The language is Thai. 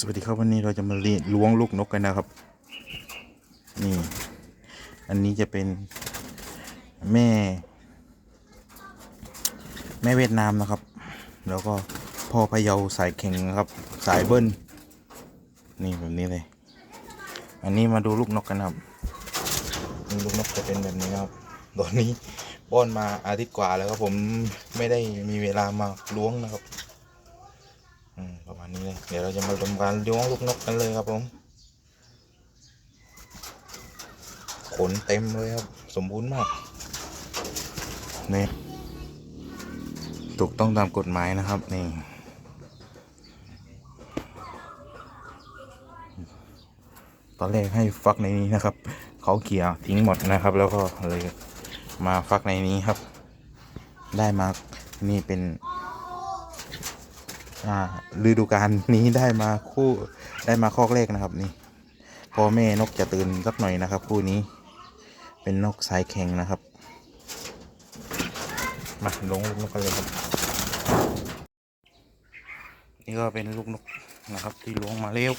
สวัสดีครับวันนี้เราจะมาเรียนล้วงลูกนกกันนะครับ นี่ อันนี้จะเป็นแม่ แม่เวียดนามนะครับ แล้วก็พ่อพะเยาสายแข็งนะครับ สายเบิ้ลนี่แบบนี้เลย อันนี้มาดูลูกนกกันครับนี่ลูกนกจะเป็นแบบนี้ครับตอนนี้ป้อนมาอาทิตย์กว่าแล้วครับผมไม่ได้มีเวลามาล้วงนะครับ อืมประมาณนี้ เดี๋ยวเราจะมาทำการล้วงลูกนกกันเลยครับผม ขนเต็มเลยครับ สมบูรณ์มากนี่ถูกต้องตามกฎหมายนะครับนี่ตอนแรกให้ฟักในนี้นะครับ เขาเขี่ยทิ้งหมดนะครับ แล้วก็เลยมาฟักในนี้ครับ ได้มานี่เป็น ฤดูกาลนี้ได้มาคู่ได้มาคอกแรกนะครับนี่พ่อแม่นกจะตื่นสักหน่อยนะครับ คู่นี้ เป็นนกสายแข็งนะครับ มาลงลูกนกกันเลยครับ นี่ก็เป็นลูกนกนะครับ ที่ล้วงมาเร็ว